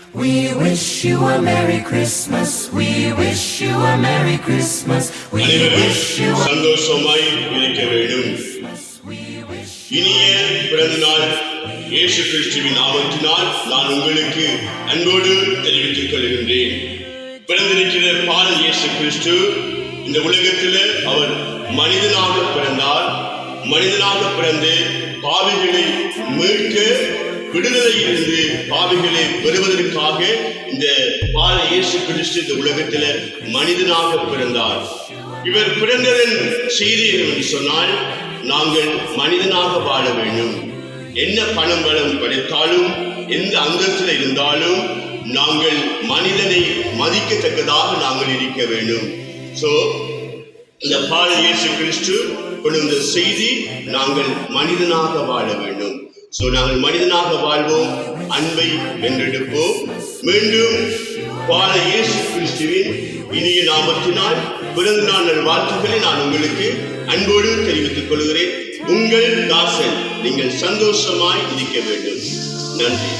We wish you a Merry Christmas. We wish you a Merry Christmas. We wish you a சந்தோஷமாய் இருக்க வேண்டும். We wish இனிய பிறந்த நாள் இயேசு கிறிஸ்துவின் நாமத்தினால் நான் உங்களுக்கு அன்போடு தெரிவித்துக் கொள்கின்றேன். பிறந்திருக்கிற பால் இயேசு கிறிஸ்து இந்த உலகத்தில் அவர் மனிதனாக பிறந்தார். மனிதனாக பிறந்து பாவிகளை மீட்க விடுதலையிலிருந்து பாவிகளை பெறுவதற்காக இந்த பால இயேசு கிறிஸ்து இந்த உலகத்தில் மனிதனாக பிறந்தார். இவர் பிறந்ததன் செய்தி என்று சொன்னால் நாங்கள் மனிதனாக வாழ வேண்டும். என்ன பணம் பலம் கிடைத்தாலும் எந்த அங்கத்தில் இருந்தாலும் நாங்கள் மனிதனை மதிக்கத்தக்கதாக நாங்கள் இருக்க வேண்டும். ஸோ இந்த பால் இயேசு கிறிஸ்து கொண்டு செய்தி நாங்கள் மனிதனாக வாழ வேண்டும். ஸோ நாங்கள் மனிதனாக வாழ்வோம் அன்பை வென்றெடுப்போம். மீண்டும் பால இயேசு கிறிஸ்துவின் இனிய நாமத்தினால் பிறந்த நாள் வாழ்த்துக்களை நான் உங்களுக்கு அன்போடு தெரிவித்துக் கொள்கிறேன். உங்கள் தாசன் நீங்கள் சந்தோஷமாய் இருக்க வேண்டும். நன்றி.